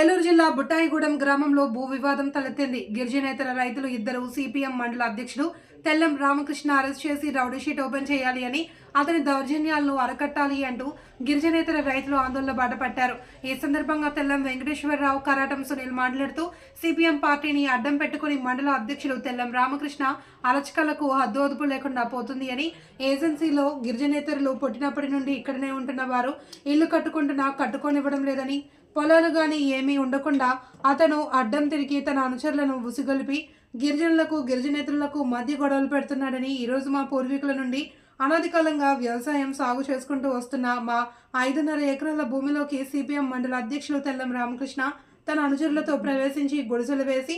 ఏలూరు జిల్లా బుట్టాయిగూడెం గ్రామంలో భూ వివాదం తలెత్తింది. గిరిజనేతర రైతులు ఇద్దరు సిపిఎం మండల అధ్యక్షుడు తెల్లం రామకృష్ణ అరెస్ట్ చేసి రౌడీ షీట్ ఓపెన్ చేయాలి అని అతని దౌర్జన్యాలను అరకట్టాలి అంటూ గిరిజనేతర రైతులు ఆందోళన బాటపట్టారు. ఈ సందర్భంగా తెల్లం వెంకటేశ్వరరావు కరాటం సునీల్ మాట్లాడుతూ సిపిఎం పార్టీని అడ్డం పెట్టుకుని మండల అధ్యక్షుడు తెల్లం రామకృష్ణ అరచకలకు హద్దోదుపు లేకుండా పోతుంది అని ఏజెన్సీలో గిరిజనేతరులు పుట్టినప్పటి నుండి ఇక్కడనే ఉంటున్న వారు ఇల్లు కట్టుకుంటున్నా కట్టుకోనివ్వడం లేదని పొలాలు కానీ ఏమీ ఉండకుండా అతను అడ్డం తిరిగి తన అనుచరులను ఉసిగొలిపి గిరిజనులకు గిరిజనేతలకు మధ్య గొడవలు పెడుతున్నాడని ఈరోజు మా పూర్వీకుల నుండి అనాది కాలంగా వ్యవసాయం సాగు చేసుకుంటూ వస్తున్న మా ఐదున్నర ఎకరాల భూమిలోకి సిపిఎం మండల అధ్యక్షులు తెల్లం రామకృష్ణ తన అనుచరులతో ప్రవేశించి గుడిసెలు వేసి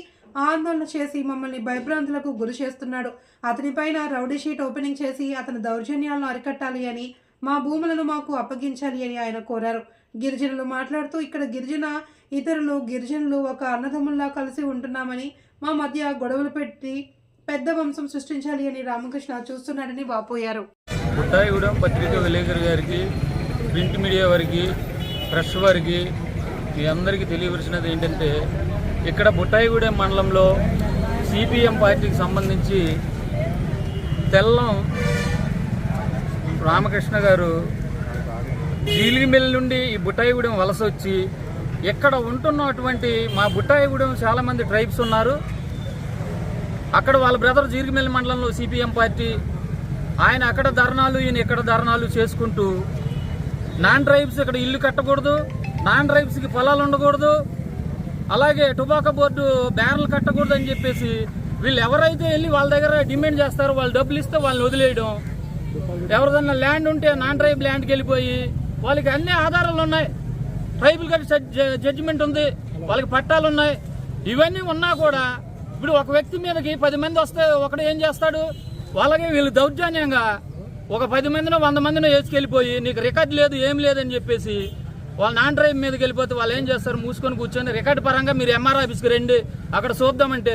ఆందోళన చేసి మమ్మల్ని భయభ్రాంతులకు గురి చేస్తున్నాడు. అతనిపైన రౌడీ షీట్ ఓపెనింగ్ చేసి అతని దౌర్జన్యాలను అరికట్టాలి అని మా భూములను మాకు అప్పగించాలి అని ఆయన కోరారు. గిరిజనులు మాట్లాడుతూ ఇక్కడ గిరిజన ఇతరులు గిరిజనులు ఒక అన్నదమ్ముల్లా కలిసి ఉంటున్నామని మా మధ్య గొడవలు పెట్టి పెద్ద వంశం సృష్టించాలి అని రామకృష్ణ చూస్తున్నాడని వాపోయారు. బుట్టాయిగూడెం పత్రికా విలేకరు గారికి ప్రింట్ మీడియా వారికి ప్రెస్ వారికి మీ అందరికీ తెలియవలసినది ఏంటంటే ఇక్కడ బుట్టాయిగూడెం మండలంలో సిపిఎం పార్టీకి సంబంధించి తెల్లం రామకృష్ణ గారు జీలిమిల్ నుండి ఈ బుట్టాయిగూడెం వలస వచ్చి ఇక్కడ ఉంటున్నటువంటి మా బుట్టాయిగూడెం చాలామంది ట్రైబ్స్ ఉన్నారు. అక్కడ వాళ్ళ బ్రదర్ జీరిగిమెల్లి మండలంలో సిపిఎం పార్టీ. ఆయన అక్కడ ధర్నాలు ఈయన ఇక్కడ ధర్నాలు చేసుకుంటూ నాన్ ట్రైబ్స్ ఇక్కడ ఇల్లు కట్టకూడదు నాన్ ట్రైబ్స్కి పొలాలు ఉండకూడదు అలాగే టొబాకో బోర్డు బ్యానర్లు కట్టకూడదు అని చెప్పేసి వీళ్ళు ఎవరైతే వెళ్ళి వాళ్ళ దగ్గర డిమాండ్ చేస్తారో వాళ్ళు డబ్బులు ఇస్తే వాళ్ళని వదిలేయడం. ఎవరిదన్నా ల్యాండ్ ఉంటే నాన్ ట్రైబ్ ల్యాండ్కి వెళ్ళిపోయి వాళ్ళకి అన్ని ఆధారాలు ఉన్నాయి. ట్రైబల్ గారి జడ్జిమెంట్ ఉంది. వాళ్ళకి పట్టాలు ఉన్నాయి. ఇవన్నీ ఉన్నా కూడా ఇప్పుడు ఒక వ్యక్తి మీదకి పది మంది వస్తే ఒకడు ఏం చేస్తాడు? వాళ్ళకి వీళ్ళు దౌర్జన్యంగా ఒక పది మందినో వంద మందినో వేసుకెళ్ళిపోయి నీకు రికార్డ్ లేదు ఏం లేదని చెప్పేసి వాళ్ళ నాన్ డ్రైవ్ మీదకి వెళ్ళిపోతే వాళ్ళు ఏం చేస్తారు? మూసుకొని కూర్చొని రికార్డ్ పరంగా మీరు ఎంఆర్ ఆఫీస్కి రండి అక్కడ చూద్దామంటే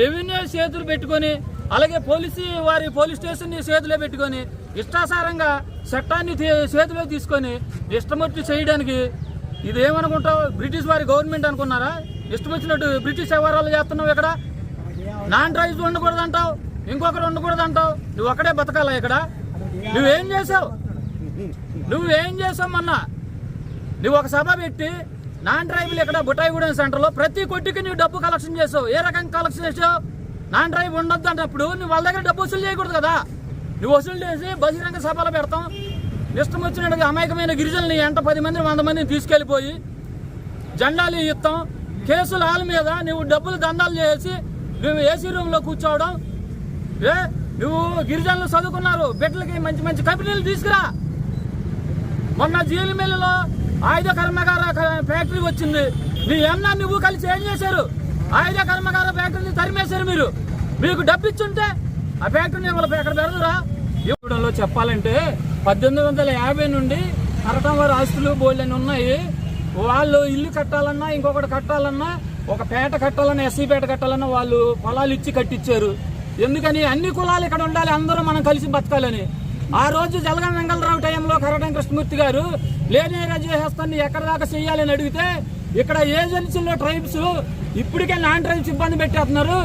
రెవెన్యూ చేతులు పెట్టుకొని అలాగే పోలీసు వారి పోలీస్ స్టేషన్ చేతిలో పెట్టుకొని ఇష్టాసారంగా చట్టాన్ని చేతిలో తీసుకొని ఇష్టమొచ్చి చేయడానికి ఇదేమనుకుంటావు? బ్రిటిష్ వారి గవర్నమెంట్ అనుకున్నారా? ఇష్టం వచ్చినట్టు బ్రిటిష్ వ్యవహారాలు చేస్తున్నావు ఇక్కడ? నాన్ డ్రైవ్స్ ఉండకూడదు అంటావు ఇంకొకరు ఉండకూడదు అంటావు నువ్వు ఒక్కడే బతకాలా ఇక్కడ? నువ్వేం చేసావు? నువ్వేం చేసావు మొన్న? నువ్వు ఒక సభ పెట్టి నాన్ ట్రైబుల్ ఇక్కడ బుటాయిగూడెం సెంటర్లో ప్రతి కొట్టికి నువ్వు డబ్బు కలెక్షన్ చేసావు. ఏ రకంగా కలెక్షన్ చేసావు? నాన్ ట్రైబ్ ఉండొద్దు అంటప్పుడు నువ్వు వాళ్ళ దగ్గర డబ్బు వసూలు చేయకూడదు కదా? నువ్వు వసూలు చేసి బహిరంగ సభలు పెడతాం. ఇష్టం వచ్చినట్టుగా అమాయకమైన గిరిజనులు ఎంట పది మంది వంద మందిని తీసుకెళ్ళిపోయి జెండాలు ఇస్తాం కేసుల వాళ్ళ మీద నువ్వు డబ్బులు దండాలు చేసి నువ్వు ఏసీ రూమ్లో కూర్చోవడం. ఏ నువ్వు గిరిజనులు చదువుకున్నారు బిడ్డలకి మంచి మంచి కంపెనీలు తీసుకురా. మొన్న జీలిమిల్లిలో ఆయుధ కర్మగార ఫ్యాక్టరీ వచ్చింది. నీ అన్న నువ్వు కలిసి ఏం చేశారు? ఆయుధ కర్మగార ఫ్యాక్టరీని తరిమేశారు మీరు. మీకు డబ్బు ఇచ్చుంటే ఆ ఫ్యాక్టరీని వాళ్ళ ఎక్కడ పెడదురా ఇవ్వడంలో చెప్పాలంటే పద్దెనిమిది వందల యాభై నుండి కరటం వారి ఆస్తులు బోళ్ళని ఉన్నాయి. వాళ్ళు ఇల్లు కట్టాలన్నా ఇంకొకటి కట్టాలన్నా ఒక పేట కట్టాలన్నా ఎస్సీ పేట కట్టాలన్నా వాళ్ళు పొలాలు ఇచ్చి కట్టించారు ఎందుకని? అన్ని కులాలు ఇక్కడ ఉండాలి అందరూ మనం కలిసి బతకాలని. ఆ రోజు జలగం వెంగళరావు టైంలో కరటం కృష్ణమూర్తి గారు లేని చేసేస్తాన్ని ఎక్కడ దాకా అడిగితే ఇక్కడ ఏజెన్సీలో ట్రైబ్స్ ఇప్పటికే నాన్ ట్రైబ్స్ ఇబ్బంది పెట్టేస్తున్నారు.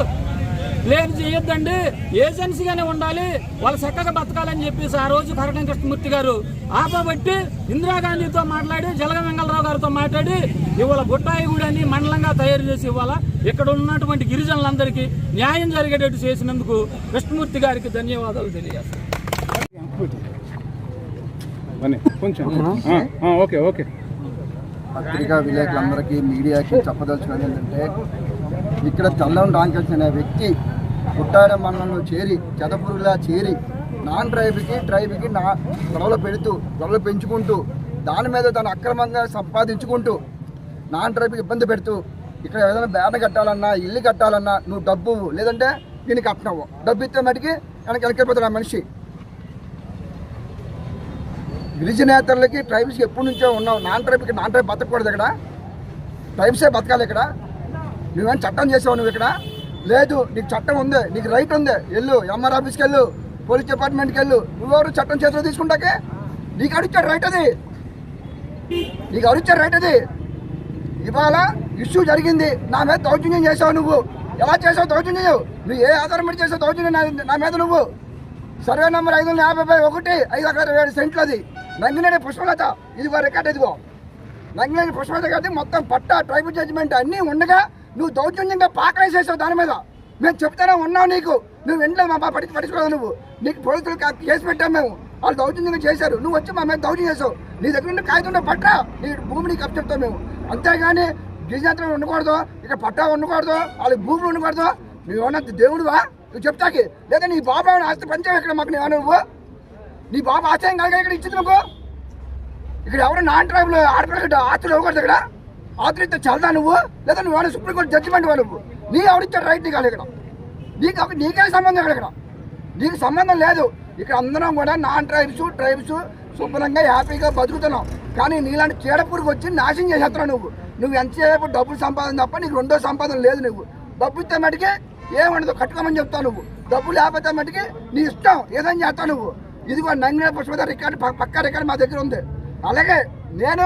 లేదు చేయొద్దండి. ఏజెన్సీగానే ఉండాలి. వాళ్ళు చక్కగా బతకాలని చెప్పేసి ఆ రోజు కరటం కృష్ణమూర్తి గారు ఆపబట్టి ఇందిరాగాంధీతో మాట్లాడి జలగ వెంగళరావు గారితో మాట్లాడి ఇవాళ బుట్టాయిగూడని మండలంగా తయారు చేసి ఇవాళ ఇక్కడ ఉన్నటువంటి గిరిజనులందరికీ న్యాయం జరిగేటట్టు చేసినందుకు కృష్ణమూర్తి గారికి ధన్యవాదాలు తెలియజేస్తాను కొంచెం. Okay okay. పత్రికా విలేకరులందరికీ మీడియాకి చెప్పదలుచుకున్నది ఏంటంటే ఇక్కడ చల్లం అనే వ్యక్తి పుట్టాడ మండలంలో చేరి చెదపురులా చేరి నాన్ ట్రైబ్కి ట్రైబ్కి నా గొడవలు పెడుతూ గొడవలు పెంచుకుంటూ దాని మీద తను అక్రమంగా సంపాదించుకుంటూ నాన్ ట్రైబ్కి ఇబ్బంది పెడుతూ ఇక్కడ ఏదైనా బ్యాన కట్టాలన్నా ఇల్లు కట్టాలన్నా నువ్వు డబ్బు లేదంటే నేను కట్టినావు డబ్బు ఇస్తే మటుకి వెనక వెనకపోతాడు ఆ మనిషి. గిరిజనేతలకి ట్రైబ్స్కి ఎప్పటి నుంచో ఉన్నావు? నాన్ ట్రైబ్కి నాన్ ట్రైబ్ బతకూడదు ఇక్కడ. ట్రైబ్సే బతకాలి ఇక్కడ. నువ్వేం చట్టం చేసావు నువ్వు ఇక్కడ? లేదు నీకు చట్టం ఉంది నీకు రైట్ ఉంది. వెళ్ళు ఎంఆర్ ఆఫీస్కి వెళ్ళు పోలీస్ డిపార్ట్మెంట్కి వెళ్ళు. నువ్వెవరు చట్టం చేతిలో తీసుకుంటాకే? నీకు అడిచాడు రైట్ అది. నీకు అడిచాడు రైట్ అది. ఇవాళ ఇష్యూ జరిగింది. నా మీద దౌర్జన్యం చేసావు నువ్వు. ఎలా చేసావు దౌర్జన్యం? నువ్వు ఏ ఆధారం మీద చేసావు దౌర్జన్యం నా- మీద నువ్వు? సర్వే నెంబర్ ఐదు వందల యాభై ఒకటి ఐదు అక్కడ ఏడు సెంట్లు అది. నంగినేని పుష్పలత. ఇదిగో రికార్డ్ ఇదిగో. నంగినేని పుష్పలత కాబట్టి మొత్తం పట్టా ట్రైబల్ జడ్జిమెంట్ అన్నీ ఉండగా నువ్వు దౌర్జన్యంగా పాకలేసేసావు దాని మీద. మేము చెప్తానే ఉన్నావు నీకు. నువ్వు వెంటనే మా పట్టి పట్టించుకోవాలి నువ్వు. నీకు పోలీసులు కేసు పెట్టాం మేము. వాళ్ళు దౌర్జన్యంగా చేశారు. నువ్వు వచ్చి మా మీద దౌర్జన్యం చేసావు. నీ దగ్గర నుండి కాగితం పట్టా నీ భూమిని కప్పు మేము. అంతేగాని గిరిజాంతరం ఉండకూడదు. ఇక్కడ పట్టా ఉండకూడదు. వాళ్ళకి భూములు ఉండకూడదు. నువ్వు దేవుడువా నువ్వు చెప్తాకి. లేదా నీ బాబు ఆస్తి పంచావు ఇక్కడ మాకు నువ్వు నువ్వు? నీ బాబు ఆశయం కలిగా ఇక్కడ ఇచ్చింది నువ్వు ఇక్కడ ఎవరు నాన్ ట్రైబ్లో ఆడపడ ఆస్తులు ఇవ్వకూడదు ఇక్కడ. ఆతులైతే చల్దా నువ్వు? లేదా నువ్వు ఏమైనా సుప్రీంకోర్టు జడ్జిమెంట్ నువ్వు? నీ ఎవరిచ్చాడు రైట్ నీకు ఇక్కడ నీకు నీకే సంబంధం ఇక్కడ నీకు సంబంధం లేదు. ఇక్కడ అందరం కూడా నాన్ ట్రైబ్స్ ట్రైబ్స్ శుభ్రంగా హ్యాపీగా బతుకుతున్నాం. కానీ నీలాంటి చీడపూరికి వచ్చి నాశనం చేసేస్తున్నావు నువ్వు. నువ్వు ఎంతసేపు డబ్బులు సంపాదన తప్ప నీకు రెండో సంపాదన లేదు నువ్వు. డబ్బు ఇస్తే మటుకి ఏమఉండదు కట్టుకోమని చెప్తావు నువ్వు. డబ్బు లేకపోతే మటుకి నీ ఇష్టం ఏదైనా చేస్తావు నువ్వు. ఇదిగో నంగిన పుష్పద రికార్డు పక్క రికార్డు మా దగ్గర ఉంది. అలాగే నేను